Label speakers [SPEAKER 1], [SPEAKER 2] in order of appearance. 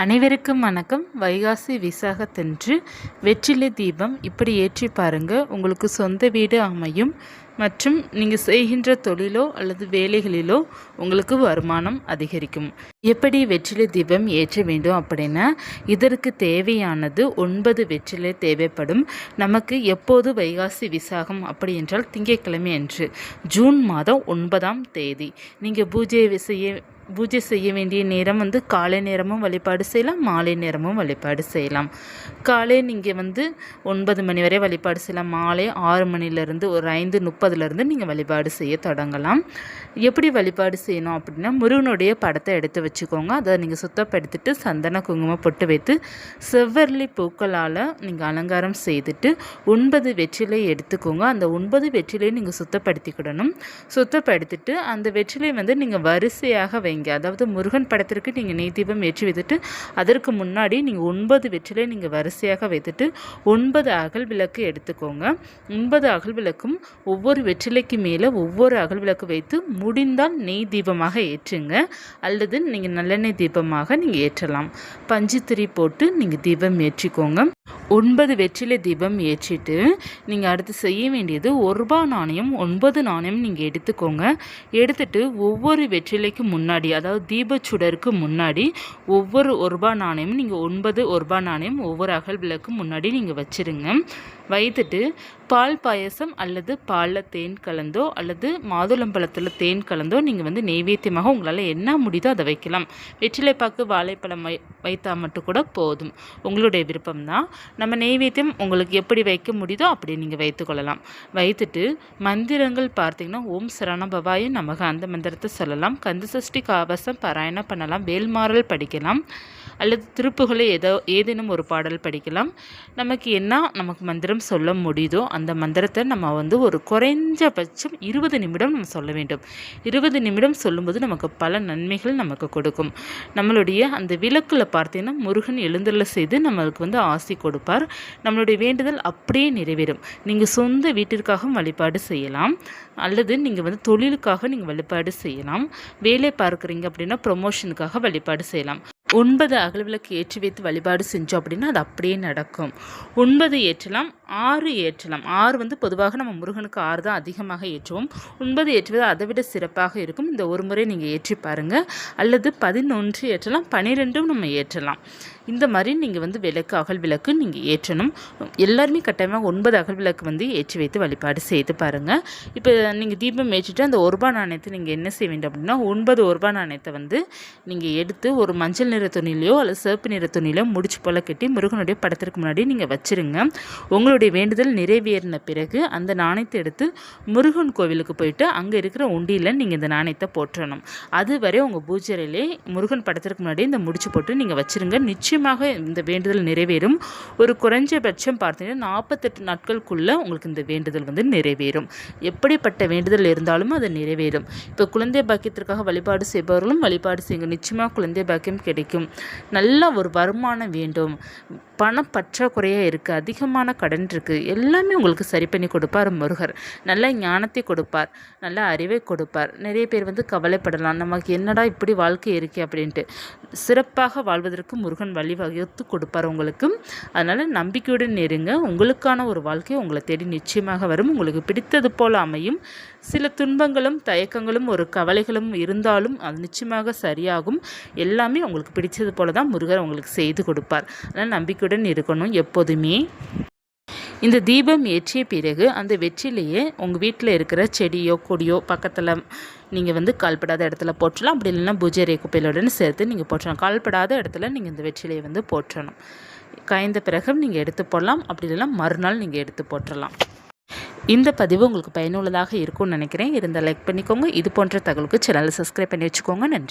[SPEAKER 1] அனைவருக்கும் வணக்கம். வைகாசி விசாகத்தன்று வெற்றிலை தீபம் இப்படி ஏற்றி பாருங்கள் உங்களுக்கு சொந்த வீடு அமையும் மற்றும் நீங்கள் செய்கின்ற தொழிலோ அல்லது வேலைகளிலோ உங்களுக்கு வருமானம் அதிகரிக்கும். எப்படி வெற்றிலை தீபம் ஏற்ற வேண்டும் அப்படின்னா இதற்கு தேவையானது ஒன்பது வெற்றிலை தேவைப்படும். நமக்கு எப்போது வைகாசி விசாகம் அப்படி என்றால் திங்கட்கிழமை அன்று ஜூன் மாதம் ஒன்பதாம் தேதி. நீங்கள் பூஜை செய்ய பூஜை செய்ய வேண்டிய நேரம் வந்து காலை நேரமும் வழிபாடு செய்யலாம் மாலை நேரமும் வழிபாடு செய்யலாம். காலை நீங்கள் வந்து ஒன்பது மணி வரை வழிபாடு செய்யலாம். மாலை ஆறு மணிலேருந்து ஒரு ஐந்து முப்பதுலேருந்து நீங்கள் வழிபாடு செய்ய தொடங்கலாம். எப்படி வழிபாடு செய்யணும் அப்படின்னா முருகனுடைய படத்தை எடுத்து வச்சுக்கோங்க. அதை நீங்கள் சுத்தப்படுத்திட்டு சந்தன குங்குமம் பொட்டு வைத்து செவ்வரளி பூக்களால் நீங்கள் அலங்காரம் செய்துட்டு ஒன்பது வெற்றிலை எடுத்துக்கோங்க. அந்த ஒன்பது வெற்றிலையும் நீங்கள் சுத்தப்படுத்திக்கிடணும். சுத்தப்படுத்திட்டு அந்த வெற்றிலை வந்து நீங்கள் வரிசையாக வைங்க. வைங்க அதாவது முருகன் படத்திற்கு நீங்கள் நெய் தீபம் ஏற்றி வைத்துட்டு அதற்கு முன்னாடி நீங்கள் ஒன்பது வெற்றிலை நீங்கள் வரிசையாக வைத்துட்டு ஒன்பது அகல் விளக்கு எடுத்துக்கோங்க. ஒன்பது அகல் விளக்கும் ஒவ்வொரு வெற்றிலைக்கு மேலே ஒவ்வொரு அகல் விளக்கு வைத்து முடிந்தால் நெய் தீபமாக ஏற்றுங்க. அல்லது நீங்கள் நல்லெண்ணெய் தீபமாக நீங்கள் ஏற்றலாம். பஞ்சுத்திரி போட்டு நீங்கள் தீபம் ஏற்றிக்கோங்க. ஒன்பது வெற்றிலை தீபம் ஏற்றிட்டு நீங்கள் அடுத்து செய்ய வேண்டியது ஒரு ரூபா நாணயம் ஒன்பது நாணயம் நீங்கள் எடுத்துக்கோங்க. எடுத்துட்டு ஒவ்வொரு வெற்றிலைக்கு முன்னாடி அதாவது தீபச்சுடருக்கு முன்னாடி ஒவ்வொரு ஒரு ரூபா நாணயமும் நீங்கள் ஒன்பது ஒரு ரூபா நாணயம் ஒவ்வொரு அகல் விளக்கு முன்னாடி நீங்கள் வச்சுருங்க. வைத்துட்டு பால் பாயசம் அல்லது பாலில் தேன் கலந்தோ அல்லது மாதுளம்பழத்தில் தேன் கலந்தோ நீங்கள் வந்து நெய்வேத்தியமாக உங்களால் என்ன முடியுதோ அதை வைக்கலாம். வெற்றிலைப்பாக்கு வாழைப்பழம் வை வைத்தால் மட்டும் கூட போதும். உங்களுடைய விருப்பம் தான் நம்ம நெய்வேத்தியம் உங்களுக்கு எப்படி வைக்க முடியுதோ அப்படி நீங்கள் வைத்துக்கொள்ளலாம் வைத்துட்டு மந்திரங்கள் பார்த்தீங்கன்னா ஓம் சரணபவாயும் நமக்கு அந்த மந்திரத்தை சொல்லலாம். கந்தசஷ்டி காவசம் பாராயணம் பண்ணலாம். வேல்மாறல் படிக்கலாம். அல்லது திருப்புகளை ஏதோ ஏதேனும் ஒரு பாடல் படிக்கலாம். நமக்கு என்ன நமக்கு மந்திரம் சொல்ல முடியுதோ அந்த மந்திரத்தை நம்ம வந்து ஒரு குறைஞ்சபட்சம் இருபது நிமிடம் நம்ம சொல்ல வேண்டும். இருபது நிமிடம் சொல்லும்போது நமக்கு பல நன்மைகள் நமக்கு கொடுக்கும். நம்மளுடைய அந்த விளக்கில் பார்த்தீங்கன்னா முருகன் எழுந்தருள செய்து நம்மளுக்கு வந்து ஆசி கொடுப்பார். நம்மளுடைய வேண்டுதல் அப்படியே நிறைவேறும். நீங்கள் சொந்த வீட்டிற்காகவும் வழிபாடு செய்யலாம். அல்லது நீங்கள் வந்து தொழிலுக்காக நீங்கள் வழிபாடு செய்யலாம். வேலை பார்க்குறீங்க அப்படின்னா ப்ரொமோஷனுக்காக வழிபாடு செய்யலாம். ஒன்பது அகல்விளக்கு ஏற்றி வைத்து வழிபாடு செஞ்சோம் அப்படின்னா அது அப்படியே நடக்கும். ஒன்பது ஏற்றலாம் ஆறு ஏற்றலாம். ஆறு வந்து பொதுவாக நம்ம முருகனுக்கு ஆறு தான் அதிகமாக ஏற்றுவோம். ஒன்பது ஏற்றுவது அதை விட சிறப்பாக இருக்கும். இந்த ஒரு முறை நீங்கள் ஏற்றி பாருங்கள் அல்லது பதினொன்று ஏற்றலாம். பன்னிரெண்டும் நம்ம ஏற்றலாம். இந்த மாதிரி நீங்கள் வந்து விளக்கு அகல் விளக்கு நீங்கள் ஏற்றணும். எல்லாருமே கட்டாயமாக ஒன்பது அகல் விளக்கு வந்து ஏற்றி வைத்து வழிபாடு செய்து பாருங்கள் இப்போ நீங்கள் தீபம் ஏற்றிட்டு அந்த ஒரு ரூபா நாணயத்தை நீங்கள் என்ன செய்ய வேண்டும் அப்படின்னா ஒன்பது ஒரு ரூபா நாணயத்தை வந்து நீங்கள் எடுத்து ஒரு மஞ்சள் நிற துணிலையோ அல்லது சிவப்பு நிற துணியிலோ முடிச்சு போல் கட்டி முருகனுடைய படத்திற்கு முன்னாடி நீங்கள் வச்சுருங்க. உங்களுடைய வேண்டுதல் நிறைவேறின பிறகு அந்த நாணயத்தை எடுத்து முருகன் கோவிலுக்கு போயிட்டு அங்கே இருக்கிற உண்டியில் நீங்கள் இந்த நாணயத்தை போற்றணும். அதுவரை உங்கள் பூஜையிலே முருகன் படத்திற்கு முன்னாடி இந்த முடிச்சு போட்டு நீங்கள் வச்சுருங்க. நிச்சயமாக இந்த வேண்டுதல் நிறைவேறும். ஒரு குறைஞ்சபட்சம் பார்த்தீங்கன்னா நாற்பத்தெட்டு நாட்களுக்குள்ளே உங்களுக்கு இந்த வேண்டுதல் வந்து நிறைவேறும். எப்படிப்பட்ட வேண்டுதல் இருந்தாலும் அது நிறைவேறும். இப்போ குழந்தை பாக்கியத்திற்காக வழிபாடு செய்பவர்களும் வழிபாடு செய்யுங்க. நிச்சயமாக குழந்தை பாக்கியம் கிடைக்கும். நல்ல ஒரு வருமானம் வேண்டும். பணம் பற்றாக்குறையாக இருக்குது அதிகமான கடன் இருக்குது எல்லாமே உங்களுக்கு சரி பண்ணி கொடுப்பார் முருகர். நல்ல ஞானத்தை கொடுப்பார். நல்ல அறிவை கொடுப்பார். நிறைய பேர் வந்து கவலைப்படலாம். நமக்கு என்னடா இப்படி வாழ்க்கை இருக்கே அப்படின்ட்டு. சிறப்பாக வாழ்வதற்கு முருகன் வழிவகுத்து கொடுப்பார் உங்களுக்கு. அதனால் நம்பிக்கையுடன் நெருங்க உங்களுக்கான ஒரு வாழ்க்கை உங்களை தேடி நிச்சயமாக வரும். உங்களுக்கு பிடித்தது போல் அமையும். சில துன்பங்களும் தயக்கங்களும் ஒரு கவலைகளும் இருந்தாலும் அது நிச்சயமாக சரியாகும். எல்லாமே உங்களுக்கு பிடிச்சது போல தான் முருகர் உங்களுக்கு செய்து கொடுப்பார். அதனால் நம்பிக்கையுடன் இருக்கணும் எப்போதுமே. இந்த தீபம் ஏற்றிய பிறகு அந்த வெற்றிலேயே உங்கள் வீட்டில் இருக்கிற செடியோ கொடியோ பக்கத்தில் நீங்கள் வந்து கால்படாத இடத்துல போற்றலாம். அப்படி இல்லைன்னா பூஜை குப்பையிலுடன் சேர்த்து நீங்கள் போற்றலாம். கால்படாத இடத்துல நீங்கள் இந்த வெற்றிலையை வந்து போற்றணும். காய்ந்த பிறகு நீங்கள் எடுத்து போடலாம். அப்படி இல்லைன்னா மறுநாள் நீங்கள் எடுத்து போற்றலாம். இந்த பதிவு உங்களுக்கு பயனுள்ளதாக இருக்கும்னு நினைக்கிறேன். இருந்தால் லைக் பண்ணிக்கோங்க. இது போன்ற தகவலுக்கு சேனலை சப்ஸ்கிரைப் பண்ணி வச்சுக்கோங்க. நன்றி.